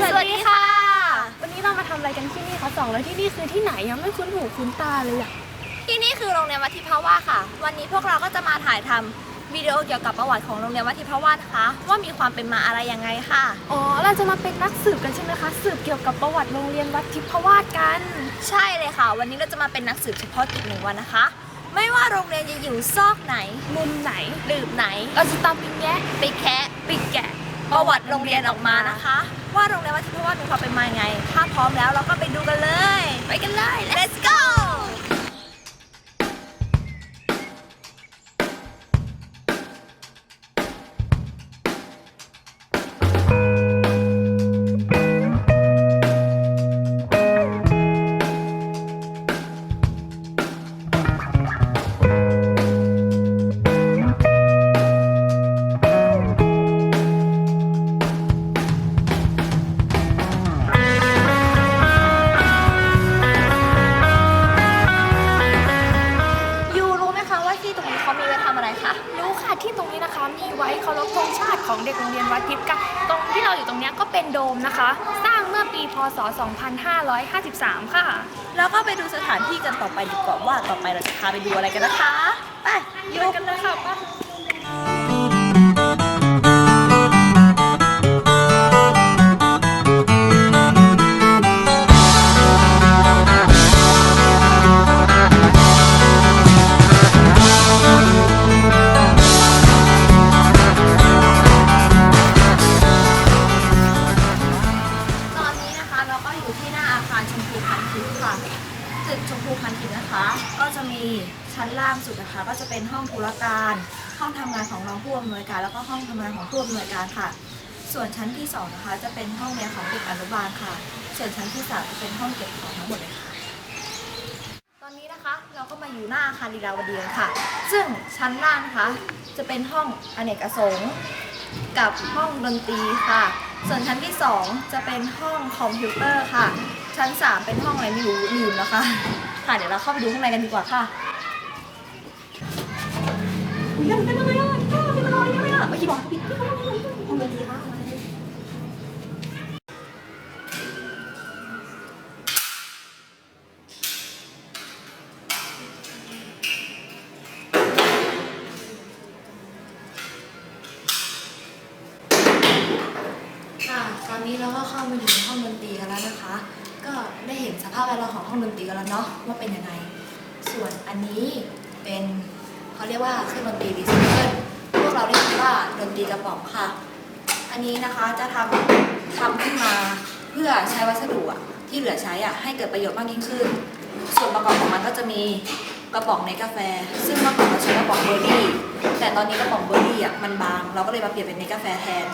สวัสดีค่ะ วันนี้เรามาทำอะไรกันที่นี่คะสองแล้วที่นี่คือที่ไหนยังไม่คุ้นหูคุ้นตาเลยอะที่นี่คือโรงเรียนวัดทิพาวาค่ะ วันนี้พวกเราก็จะมาถ่ายทำ วิดีโอเกี่ยวกับประวัติของโรงเรียนวัดทิพาวาสนะคะว่ามีความเป็นมาอะไรยังไงค่ะ อ๋อ เราจะมาเป็นนักสืบกันใช่ไหมคะ สืบเกี่ยวกับประวัติโรงเรียนวัดทิพวาสกัน ใช่เลยค่ะ วันนี้เราจะมาเป็นนักสืบเฉพาะกิจหนึ่งวันนะคะ ไม่ว่าโรงเรียนจะอยู่ซอกไหน มุมไหนหลืบไหน เราจะตามไปแงะไปแคะไปแกะ ประวัติโรงเรียนออกมานะคะ ว่าโรงเรียนวัดทิพาวาสมีความเป็นมายังไง ถ้าพร้อมแล้วเราก็ไปดูกันเลย ไปกันเลย let's go ดมนะคะ สร้างเมื่อปีพศ 2553 ค่ะ แล้วก็ไปดูสถานที่กันต่อไปดีกว่าว่าต่อไปเราจะพาไปดูอะไรกันนะคะ ไปอยู่กันเลยค่ะป้ น้าอาคารชมพูพันทิพย์ค่ะตึกชมพูพันทิพย์นะคะ ก็จะมีชั้นล่างสุดนะคะ ก็จะเป็นห้องธุรการ ห้องทำงานของรองผู้อำนวยการ แล้วก็ห้องทำงานของผู้อำนวยการค่ะ ส่วนชั้นที่สองนะคะจะเป็นห้องเรียนของเด็กอนุบาลค่ะ ส่วนชั้นที่สามจะเป็นห้องเก็บของทั้งหมดเลยค่ะ ตอนนี้นะคะเราก็มาอยู่หน้าอาคารลีลาวดีกันค่ะ ซึ่งชั้นล่างนะคะจะเป็นห้องอเนกประสงค์กับห้องดนตรีค่ะ ส่วนชั้นที่ 2 จะเป็นห้องคอมพิวเตอร์ค่ะ ชั้น 3 เป็นห้องอะไรไม่รู้ลืมแล้วค่ะ ค่ะเดี๋ยวเราเข้าไปดูข้างในกันดีกว่าค่ะอุ๊ยมันเป็นอะไรอะเป็นอะไรอะไม่คิดบอกปิ เราก็เข้ามาอยู่ในห้องดนตรีกันแล้วนะคะ ก็ได้เห็นสภาพแวดล้อมของห้องดนตรีกันแล้วเนาะว่าเป็นยังไง ส่วนอันนี้เป็นเขาเรียกว่าเครื่องดนตรีรีไซเคิลพวกเราเรียกว่าดนตรีกระป๋องค่ะ อันนี้นะคะจะทำทำขึ้นมาเพื่อใช้วัสดุอะที่เหลือใช้อะให้เกิดประโยชน์มากยิ่งขึ้น ส่วนประกอบของมันก็จะมีกระป๋องในกาแฟ ซึ่งเมื่อก่อนเราใช้กระป๋องเบอร์รี่แต่ตอนนี้กระป๋องเบอร์รี่อะมันบาง เราก็เลยมาเปลี่ยนเป็นในกาแฟแทน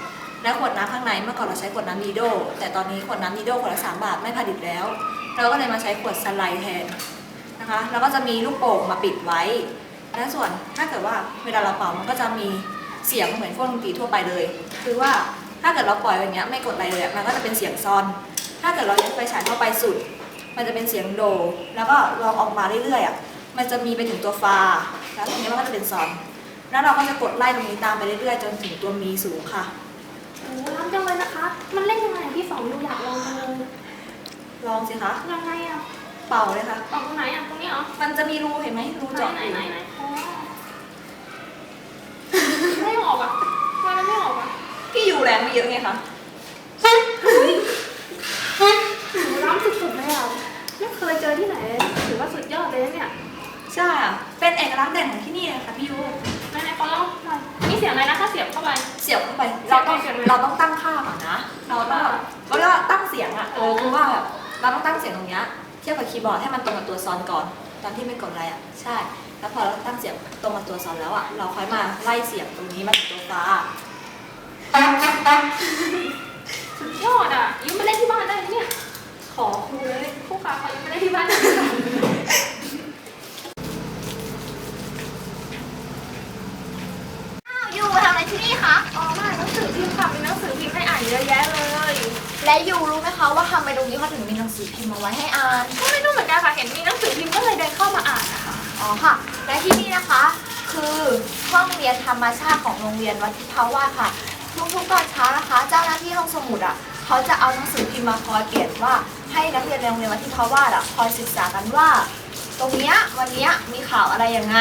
และขวดน้ำข้างในเมื่อก่อนเราใช้ขวดน้ำนีโดแต่ตอนนี้ขวดน้ำนีโดขวดละสามบาทไม่ผลิตแล้ว เราก็เลยมาใช้ขวดสไลด์แทนนะคะแล้วก็จะมีลูกโป่งมาปิดไว้ และส่วนถ้าเกิดว่าเวลาเราเป่ามันก็จะมีเสียงเหมือนพวกดนตรีทั่วไปเลย คือว่าถ้าเกิดเราปล่อยอย่างเงี้ยไม่กดอะไรเลยมันก็จะเป็นเสียงซอน ถ้าเกิดเรายัดไฟฉายเข้าไปสุด มันจะเป็นเสียงโด แล้วก็ลองออกมาเรื่อยๆอะมันจะมีไปถึงตัวฟา แล้วตรงนี้มันก็จะเป็นซอน แล้วเราก็จะกดไล่ตรงนี้ตามไปเรื่อยๆ จนถึงตัวมีสูงค่ะ โอ้ล้ำจังเลยนะคะ มันเล่นยังไงพี่สองดูอยากลองจังเลยลองสิคะ ยังไงอะเป่าเลยค่ะออกตรงไหนอะตรงนี้เหรอมันจะมีรูเห็นไหมรูไหนเจาะไหนอยู่ไหนไหนอ๋อไม่ออกอะทำไมมันไม่ออกอะพี่อยู่แรงไม่เยอะไงคะโหล้ำสุดๆเลยอะไม่เคยเจอที่ไหนเลยถือว่าสุดยอดเลยนะเนี่ยใช่อะ เป็นเอกลักษณ์เด่นของที่นี่เลยค่ะพี่ยูไหนไหนขอลองหน่อยนี่เสียงอะไรนะถ้าเสียบเข้าไป เสียบเข้าไปเราต้องเสียบไงเราต้องตั้งค่าก่อนนะ เราต้องแบบเราเรียกว่าตั้งเสียงอะเออคือว่าแบบเราต้องตั้งเสียงตรงเนี้ยเทียบกับคีย์บอร์ดให้มันตรงกับตัวซอนก่อน ตอนที่ไม่กดอะไรอะใช่ แล้วพอเราตั้งเสียงตรงกับตัวซอนแล้วอะเราค่อยมาไล่เสียงตรงนี้มาถึงตัวฟ้าสุดยอดอะยืมมาเล่นที่บ้านได้ไหมเนี่ยขอครูเลยคู่ขาขอยืมมาเล่นที่บ้านได้ไหม อยู่ทำอะไรที่นี่คะ อ๋อมาหนังสือพิมพ์ค่ะมีหนังสือพิมพ์ให้อ่านเยอะแยะเลย และยูรู้ไหมคะว่าทำไมตรงนี้เขาถึงมีหนังสือพิมพ์มาไว้ให้อ่าน ก็ไม่รู้เหมือนกันค่ะ เห็นมีหนังสือพิมพ์ก็เลยเดินเข้ามาอ่านนะคะอ๋อค่ะ และที่นี่นะคะ คือห้องเรียนธรรมชาติของโรงเรียนวัดทิพาวาสค่ะ ทุกๆตอนเช้านะคะ เจ้าหน้าที่ห้องสมุดอะ เขาจะเอาหนังสือพิมพ์มาคอยเปลี่ยนว่าให้นักเรียนในโรงเรียนวัดทิพาวาสอะคอยศึกษากันว่า ตรงเนี้ยวันเนี้ยมีข่าวอะไรยังไง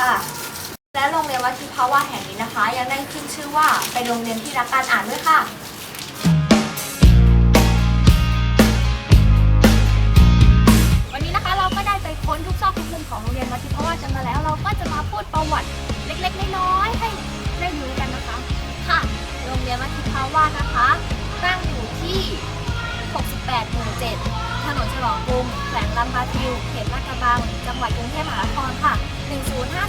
ค่ะ วัดทิพาวาแห่งนี้นะคะ ยังได้ขึ้นชื่อว่าเป็นโรงเรียนที่รักการอ่านด้วยค่ะวันนี้นะคะเราก็ได้ไปค้นทุกซอกทุกมุมของโรงเรียนวัดทิพวาสกันมาแล้วเราก็จะมาพูดประวัติเล็กๆน้อยๆให้ได้รู้กันนะคะค่ะโรงเรียนวัดทิพาวานะคะตั้งอยู่ที่ 68หมู่7ถนนฉลองกรุงแขวงลำปาทิวเขตลาดกระบัง จังหวัดกรุงเทพมหานครค่ะ 105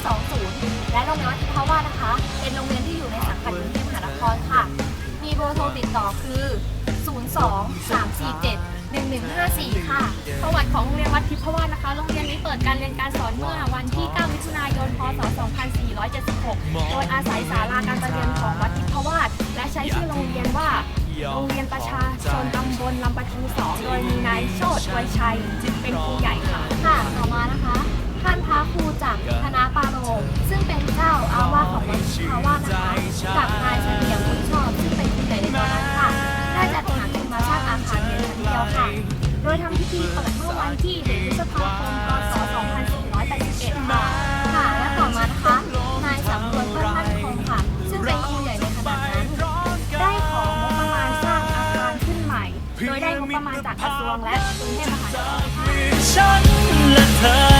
นวัดทิพาวานะคะ เป็นโรงเรียนที่อยู่ในสังกัดกรุงเทพมหานครค่ะ มีเบอร์โทรติดต่อคือ 02 347 1154 ค่ะ ประวัติของโรงเรียนวัดทิพวาสนะคะ โรงเรียนนี้เปิดการเรียนการสอนเมื่อวันที่ 9 มิถุนายน พศ 2476 โดยอาศัยศาลาการประเรียนของวัดทิพวาสและใช้ชื่อโรงเรียนว่า โรงเรียนประชาชนตำบลลำปะทิวสองโดยมีนายโชติไวยชัยเป็นครูใหญ่ค่ะ ค่ะ ต่อมานะคะ ท่านพระครูจากค อาวาสของวัดทิพาวาสนะคะกับนายเฉลียงบุญชอบซึ่งเป็นครูใหญ่ในตอนนั้นค่ะได้จัดหาทุนมาสร้างอาคารเรียนชั้นเดียวค่ะ โดยทำพิธีเปิดเมื่อวันที่1พฤษภาคมพศ2481ค่ะค่ะและต่อมานะคะนายสำรวจเพิ่มมั่นคงค่ะ ซึ่งเป็นครูใหญ่ในขณะนั้น ได้ของงบประมาณสร้างอาคารขึ้นใหม่ โดยได้งบประมาณจากกระทรวงและกรุงเทพมหานครค่ะ